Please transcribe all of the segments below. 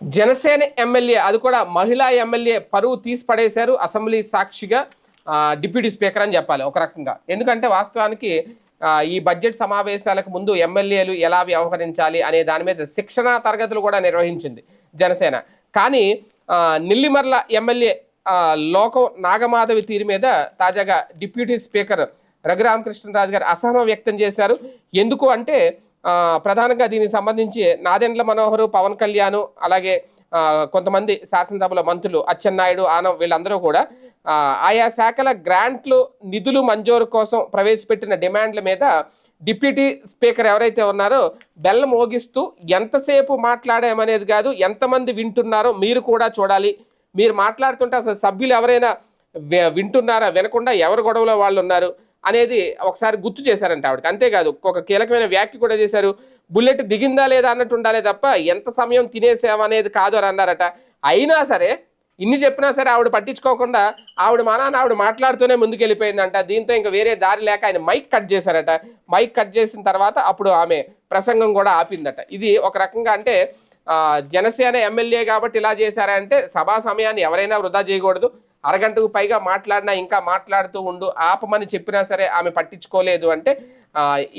Janasena MLA అది కూడా మహిళా ఎమ్మెల్యే పరువు తీసి పడేశారు అసెంబ్లీ సాక్షిగా డిప్యూటీ స్పీకర్ అని చెప్పాలి ఒక రకంగా. ఎందుకంటే వాస్తవానికి ఈ బడ్జెట్ సమావేశాలకు ముందు ఎమ్మెల్యేలు ఎలా వ్యవహరించాలి అనే దాని మీద శిక్షణా తరగతులు కూడా నిర్వహించింది జనసేన. కానీ నిల్లిమర్ల ఎమ్మెల్యే లోకం నాగమాధవి తీరు మీద తాజాగా డిప్యూటీ స్పీకర్ రఘురామకృష్ణరాజు గారు అసహనం వ్యక్తం చేశారు. ఎందుకు అంటే ప్రధానంగా దీనికి సంబంధించి నాదెండ్ల మనోహరు పవన్ కళ్యాణ్ అలాగే కొంతమంది శాసనసభలో మంత్రులు అచ్చెన్నాయుడు ఆనం వీళ్ళందరూ కూడా ఆయా శాఖల గ్రాంట్లు నిధులు మంజూరు కోసం ప్రవేశపెట్టిన డిమాండ్ల మీద డిప్యూటీ స్పీకర్ ఎవరైతే ఉన్నారో బెల్లం మోగిస్తూ ఎంతసేపు మాట్లాడామనేది కాదు ఎంతమంది వింటున్నారో మీరు కూడా చూడాలి. మీరు మాట్లాడుతుంటే అసలు సభ్యులు ఎవరైనా వింటున్నారా? వినకుండా ఎవరు గొడవలో వాళ్ళు ఉన్నారు అనేది ఒకసారి గుర్తు చేశారంట ఆవిడకి. అంతేకాదు ఒక కీలకమైన వ్యాఖ్య కూడా చేశారు. బుల్లెట్ దిగిందా లేదా అన్నట్టు ఉండాలి తప్ప ఎంత సమయం తినేసామనేది కాదు అని అన్నారట. అయినా సరే ఇన్ని చెప్పినా సరే ఆవిడ పట్టించుకోకుండా ఆవిడ మానాన్న ఆవిడ మాట్లాడుతూనే ముందుకెళ్ళిపోయిందంట. దీంతో ఇంకా వేరే దారి లేక ఆయన మైక్ కట్ చేశారట. మైక్ కట్ చేసిన తర్వాత అప్పుడు ఆమె ప్రసంగం కూడా ఆపిందట. ఇది ఒక రకంగా అంటే జనసేన ఎమ్మెల్యే కాబట్టి ఇలా చేశారంటే సభా సమయాన్ని ఎవరైనా వృధా చేయకూడదు. అరగంటకు పైగా మాట్లాడినా ఇంకా మాట్లాడుతూ ఉండు ఆపమని చెప్పినా సరే ఆమె పట్టించుకోలేదు అంటే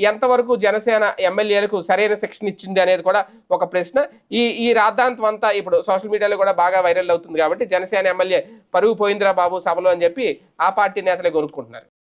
ఎంతవరకు జనసేన ఎమ్మెల్యేలకు సరైన శిక్షణ ఇచ్చింది అనేది కూడా ఒక ప్రశ్న. ఈ ఈ రాద్ధాంతం అంతా ఇప్పుడు సోషల్ మీడియాలో కూడా బాగా వైరల్ అవుతుంది కాబట్టి జనసేన ఎమ్మెల్యే పరుగు పోయిందిరా బాబు సభలో అని చెప్పి ఆ పార్టీ నేతలే కొనుక్కుంటున్నారు